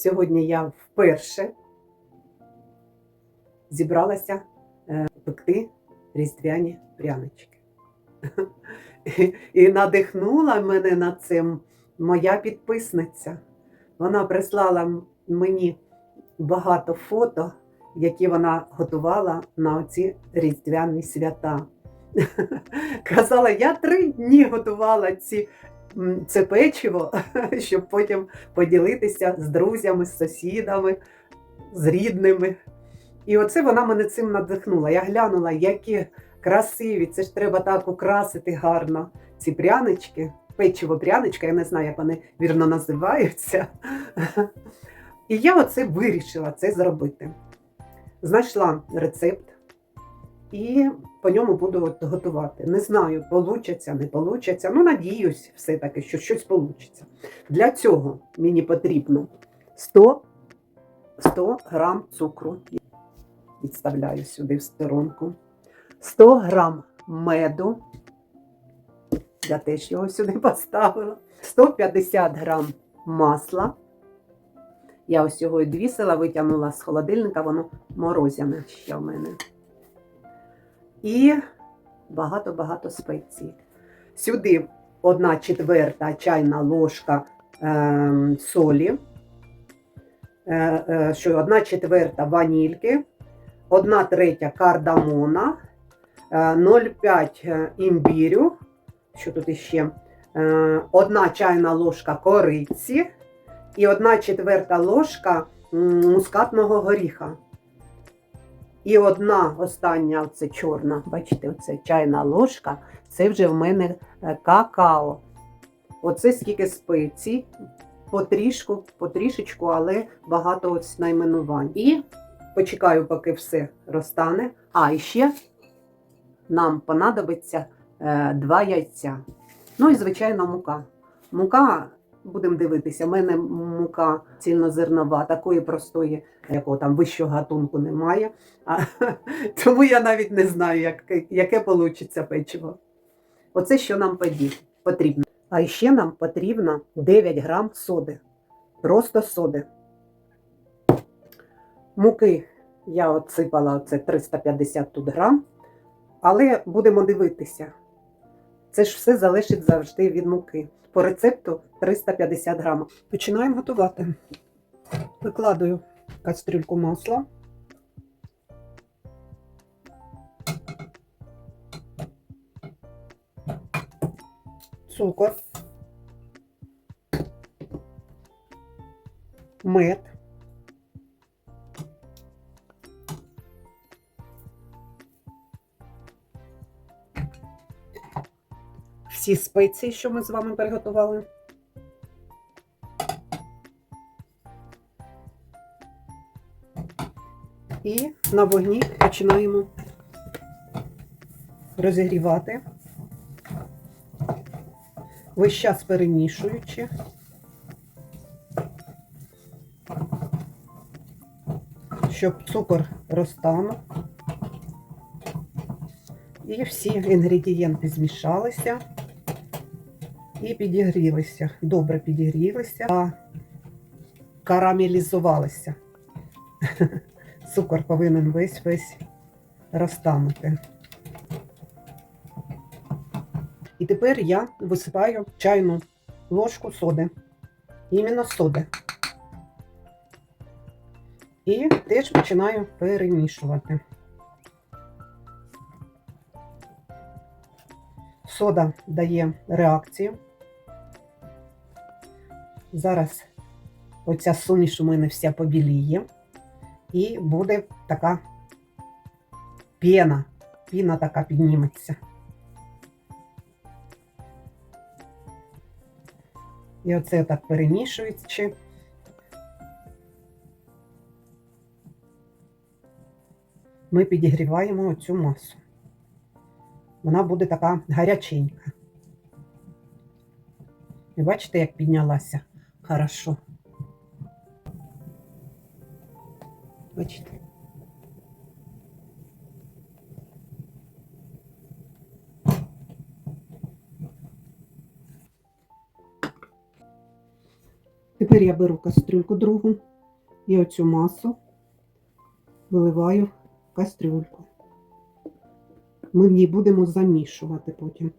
Сьогодні я вперше зібралася е, пекти різдвяні прянички. І- надихнула мене на цим моя підписниця. Вона прислала мені багато фото, які вона готувала на оці різдвяні свята. Казала, я три дні готувала ці, це печиво, щоб потім поділитися з друзями, з сусідами, з рідними. І оце вона мене цим надихнула. Я глянула, які красиві, це ж треба так украсити гарно. Ці прянички, печиво пряничка, я не знаю, як вони вірно називаються. І я оце вирішила це зробити. Знайшла рецепт і по ньому буду готувати. Не знаю, получиться, не получиться. Ну, надіюсь, все-таки, що щось получиться. Для цього мені потрібно 100, 100 грам цукру. Відставляю сюди в сторонку. 100 грам меду. Я теж його сюди поставила. 150 грам масла. Я ось його відвісила, витягнула з холодильника, воно морозяне ще в мене. І багато-багато спецій. Сюди одна четверта чайна ложка ем, солі, е, е, що одна четверта ванільки, одна третя кардамона, е, 0,5 імбірю, що тут іще, е, одна чайна ложка кориці і одна четверта ложка мускатного горіха. І одна остання, оце чорна, бачите, оце чайна ложка, це вже в мене е, какао. Оце скільки спецій, потрішку, потрішечку, але багато ось найменувань. І почекаю, поки все розтане. А, ще нам понадобиться е, два яйця. Ну і, звичайно, мука. Мука, будемо дивитися, в мене мука цільнозернова, такої простої, якого там вищого гатунку немає. А, тому я навіть не знаю, як, яке вийде печиво. Оце що нам потрібно. А ще нам потрібно 9 грам соди. Просто соди. Муки я отсипала оце 350 тут грам. Але будемо дивитися. Це ж все залежить завжди від муки. По рецепту 350 грам. Починаємо готувати. Викладаю кастрюльку масла. Цукор. Мед. Всі спеції, що ми з вами приготували. І на вогні починаємо розігрівати, весь час перемішуючи. Щоб цукор розтанув. І всі інгредієнти змішалися і підігрілися. Добре підігрілися, а карамелізувалися. Цукор повинен весь весь розтанути. І тепер я висипаю чайну ложку соди. Іменно соди. І теж починаю перемішувати. Сода дає реакцію. Зараз оця суміш у мене вся побіліє. І буде така піна. Піна така підніметься. І оце так перемішуючи. Ми підігріваємо оцю масу. Вона буде така гаряченька. І бачите, як піднялася хорошо. Бачите? Тепер я беру кастрюльку другу, І оцю масу виливаю в кастрюльку. Ми в ній будемо замішувати потім.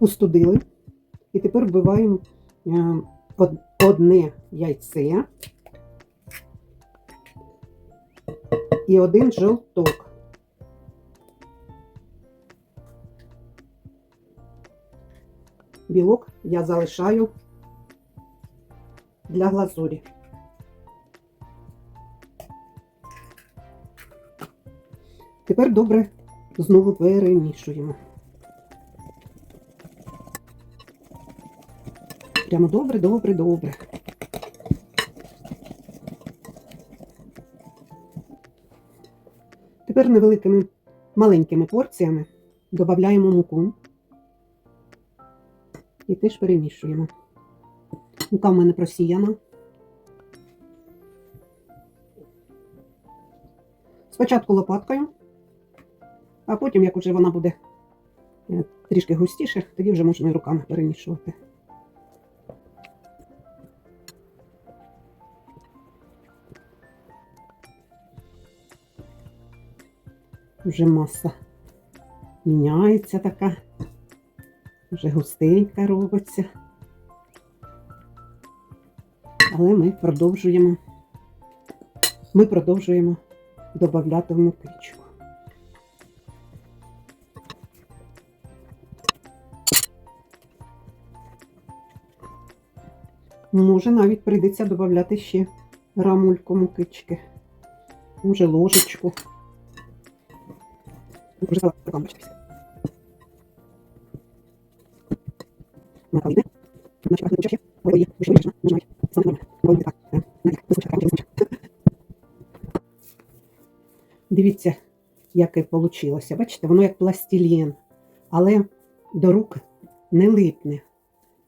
Устудили. І тепер вбиваємо е, одне яйце і один жовток. Білок я залишаю для глазурі. Тепер добре знову перемішуємо. Прямо добре, добре, добре. Тепер невеликими маленькими порціями додаємо муку і теж перемішуємо. Мука в мене просіяна. Спочатку лопаткою, а потім, як уже вона буде е, трішки густіше, тоді вже можна і руками перемішувати. Вже маса міняється така, вже густенька робиться. Але ми продовжуємо, ми продовжуємо додати в мукичку. Може, навіть прийдеться додати ще рамульку мукички. Може, ложечку. Уже стала руками бачитися. Наклади. Наші пахне ще. Ой, є. Вийшло, вийшло. Нажимай. Саме нормально. Ой, не так. Е, не так. Висушка, так. Дивіться, яке вийшло. Бачите, воно як пластилін, але до рук не липне.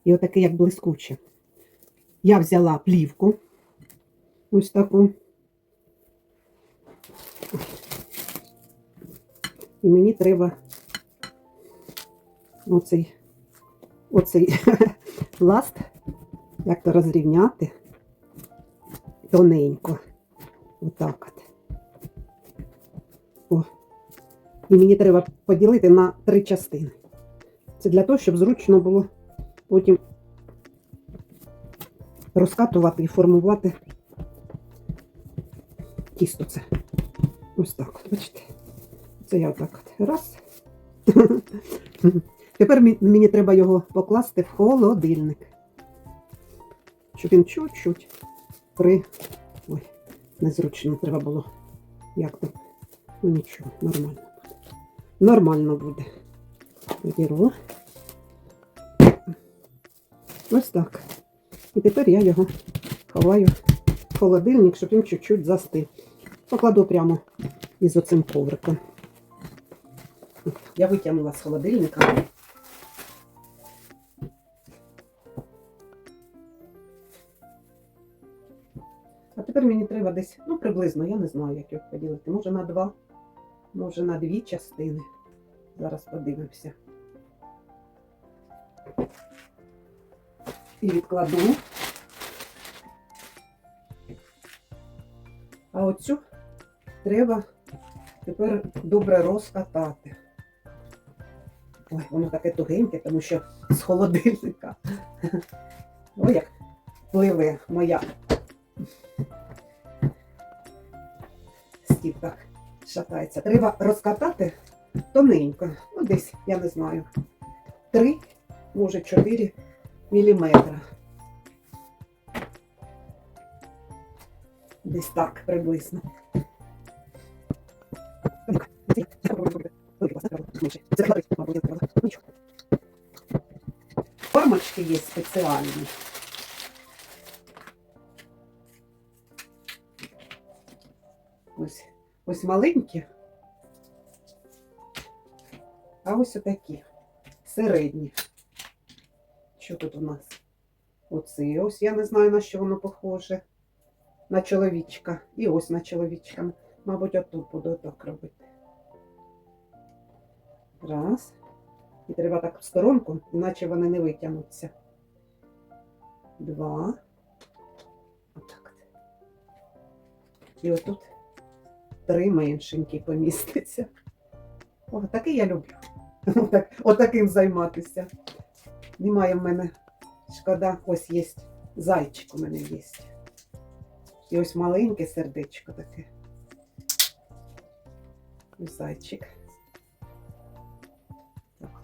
І отаке, як блискуче. Я взяла плівку. Ось таку. І мені треба оцей, оцей пласт як то розрівняти тоненько. Отак от. О. І мені треба поділити на три частини. Це для того, щоб зручно було потім розкатувати і формувати тісто це. Ось так, от, бачите? Це я отак от. Раз. Тепер мені треба його покласти в холодильник. Щоб він чуть-чуть при. Ой, незручно треба було. Як там? Ну нічого, нормально буде. Нормально буде. Беру. Ось так. І тепер я його ховаю в холодильник, щоб він чуть-чуть застиг. Покладу прямо із оцим ковриком. Я витягнула з холодильника. А тепер мені треба десь, ну приблизно, я не знаю, як його поділити. Може на два, може на дві частини. Зараз подивимося. І відкладу. А оцю треба тепер добре розкатати. Ой, воно таке тугеньке, тому що з холодильника. Ой, як пливе моя стіп так шатається. Треба розкатати тоненько. Ну, десь, я не знаю, 3, може 4 міліметра. Десь так приблизно. Формочки є спеціальні. Ось, ось маленькі, а ось отакі середні. Що тут у нас? Оце ось я не знаю, на що воно похоже. На чоловічка. І ось на чоловічка. Мабуть, отут буду отак робити. Раз. І треба так в сторонку, іначе вони не витягнуться. Два. Отак. І отут три меншенькі поміститься. О, такий я люблю. Отак, отаким займатися. Немає в мене шкода, ось є зайчик у мене є. І ось маленьке сердечко таке.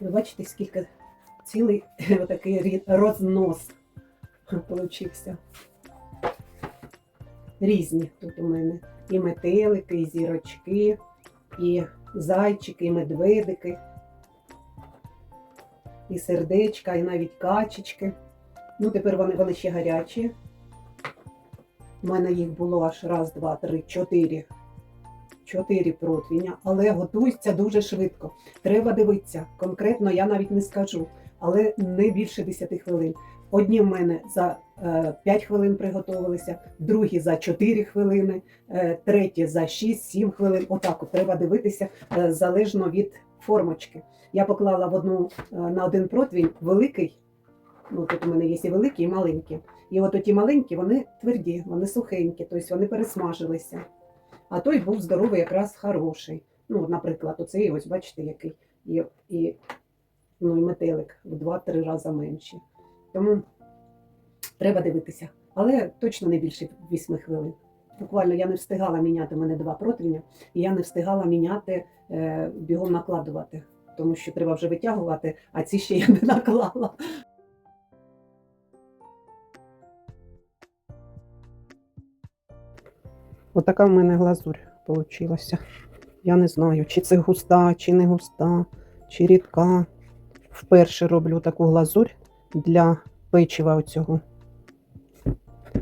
бачите, скільки цілий отакий рознос получився. Різні тут у мене. І метелики, і зірочки, і зайчики, і медведики, і сердечка, і навіть качечки. Ну, тепер вони, вони ще гарячі. У мене їх було аж раз, два, три, чотири. Чотири противня, але готується дуже швидко. Треба дивитися. Конкретно я навіть не скажу, але не більше 10 хвилин. Одні в мене за е, 5 хвилин приготувалися, другі за 4 хвилини, е, треті за 6-7 хвилин. Отак от треба дивитися е, залежно від формочки. Я поклала в одну е, на один противень великий. Ну, тут у мене є і великі, і маленькі. І от ті маленькі, вони тверді, вони сухенькі, тобто вони пересмажилися. А той був здоровий, якраз хороший. Ну, наприклад, оцей, ось бачите, який і, і, ну, і метелик в 2-3 рази менші. Тому треба дивитися. Але точно не більше 8 хвилин. Буквально я не встигала міняти у мене два противня, і я не встигала міняти, е, бігом накладувати, тому що треба вже витягувати, а ці ще я не наклала. Отака в мене глазурь вийшла. Я не знаю, чи це густа, чи не густа, чи рідка. Вперше роблю таку глазурь для печива оцього.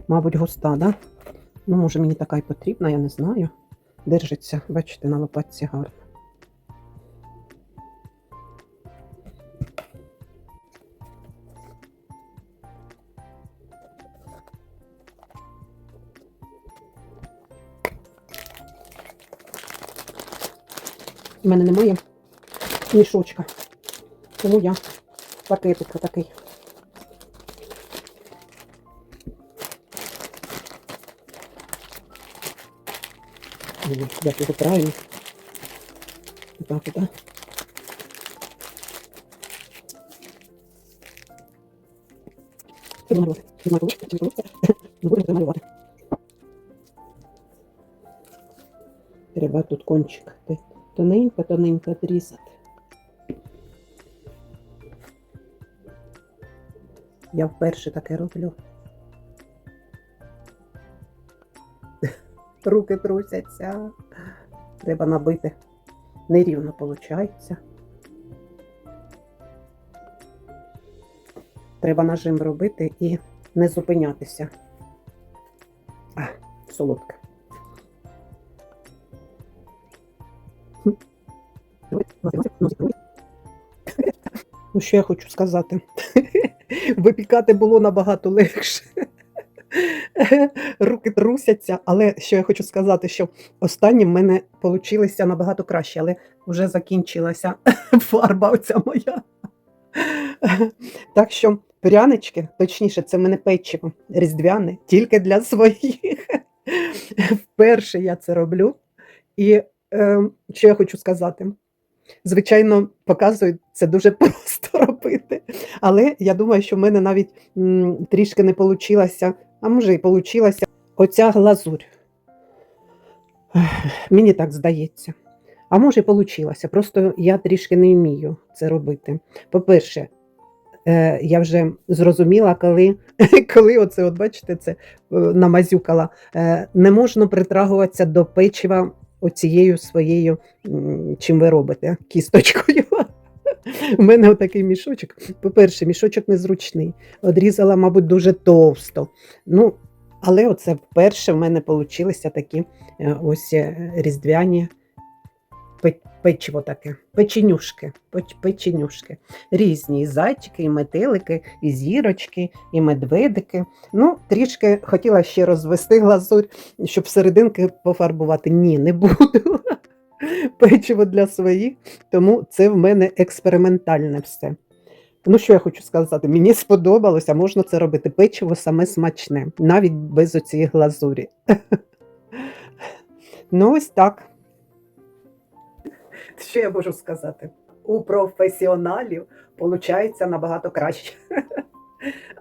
Мабуть, густа, да? Ну, може, мені така й потрібна, я не знаю. Держиться, бачите, на лопатці гарно. У мене немає мішочка. Тому я пакетик такий. Як його правильно. Так, так. Не будемо це малювати. Треба тут кончик тоненько-тоненько відрізати. Я вперше таке роблю. Руки трусяться. Треба набити. Нерівно виходить. Треба нажим робити і не зупинятися. А, солодке. Ну, що я хочу сказати? Випікати було набагато легше. Руки трусяться, але що я хочу сказати, що останні в мене вийшло набагато краще, але вже закінчилася фарба оця моя. Так що прянички, точніше, це в мене печиво різдвяне, тільки для своїх. Вперше я це роблю. І е, що я хочу сказати? Звичайно, показують це дуже просто робити. Але я думаю, що в мене навіть м, трішки не вийшло, а може і вийшла оця глазурь. Мені так здається. А може, вийшло. Просто я трішки не вмію це робити. По-перше, е, я вже зрозуміла, коли, коли оце, от бачите, це е, намазюкала, е, не можна притрагуватися до печива оцією своєю, чим ви робите, кісточкою. У мене отакий мішочок. По-перше, мішочок незручний. Одрізала, мабуть, дуже товсто. Ну, але оце вперше в мене вийшли такі е, ось е, різдвяні печиво таке, печенюшки, печенюшки. Різні і зайчики, і метелики, і зірочки, і медведики. Ну, трішки хотіла ще розвести глазурь, щоб серединки пофарбувати. Ні, не буду. Печиво для своїх, тому це в мене експериментальне все. Ну, що я хочу сказати, мені сподобалося, можна це робити. Печиво саме смачне, навіть без оцієї глазурі. Ну, ось так. Що я можу сказати? У професіоналів виходить набагато краще.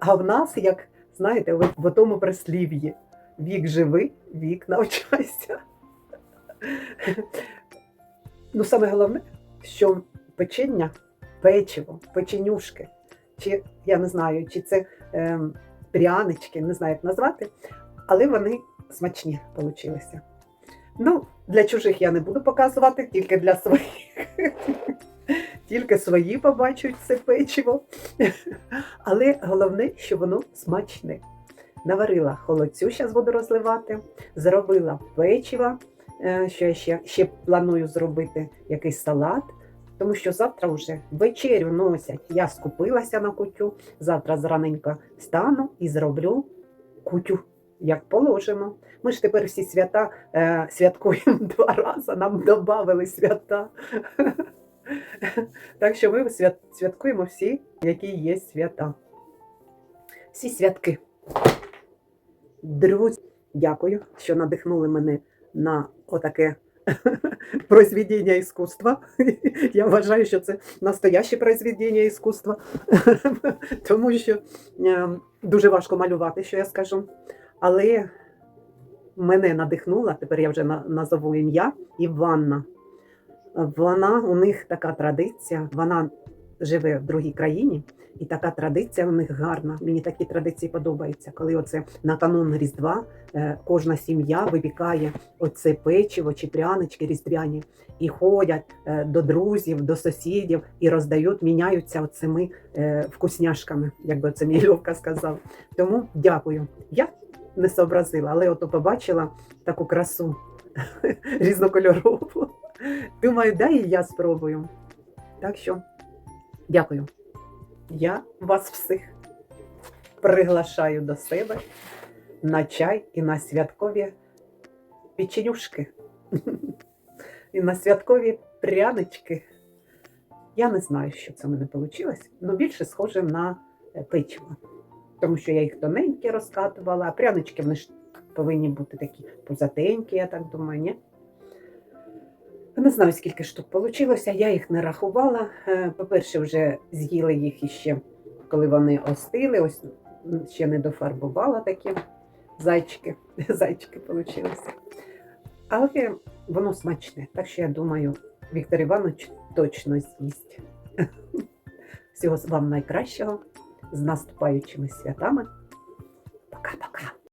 А в нас, як знаєте, в, тому прислів'ї вік живи, вік навчайся. Ну, саме головне, що печення, печиво, печенюшки, чи я не знаю, чи це е, прянички, не знаю, як назвати, але вони смачні получилися. Ну, для чужих я не буду показувати, тільки для своїх. Тільки свої побачать це печиво. Але головне, що воно смачне. Наварила холодцю, зараз буду розливати, зробила печиво, е, що я ще, ще планую зробити якийсь салат, тому що завтра вже вечерю носять. Я скупилася на кутю, завтра зраненько стану і зроблю кутю, як положено. Ми ж тепер всі свята е, святкуємо два рази, нам додали свята. Так що ми святкуємо всі, які є свята. Всі святки. Друзі, дякую, що надихнули мене на отаке произведення іскусства. Я вважаю, що це настояще произведення іскусства, тому що е, дуже важко малювати, що я скажу. Але мене надихнула, тепер я вже назову ім'я Іванна. Вона у них така традиція, вона живе в другій країні, і така традиція у них гарна. Мені такі традиції подобаються. Коли оце на канун Різдва е, кожна сім'я випікає оце печиво чи прянички різдвяні і ходять е, до друзів, до сусідів і роздають, міняються оцими е, вкусняшками, як би це мій Льовка сказав. Тому дякую. Я не сообразила, але ото побачила таку красу різнокольорову. Думаю, дай і я спробую. Так що дякую. Я вас всіх приглашаю до себе на чай і на святкові печенюшки. І на святкові прянички. Я не знаю, що це в мене вийшло, але більше схоже на печиво. Тому що я їх тоненькі розкатувала, а прянички вони ж повинні бути такі пузатенькі, я так думаю, ні? Не знаю, скільки штук вийшло, я їх не рахувала. Е, По-перше, вже з'їли їх іще, коли вони остили. Ось ще не дофарбувала такі зайчики. Зайчики вийшли. Але воно смачне. Так що я думаю, Віктор Іванович точно з'їсть. Всього вам найкращого з наступаючими святами. Пока-пока.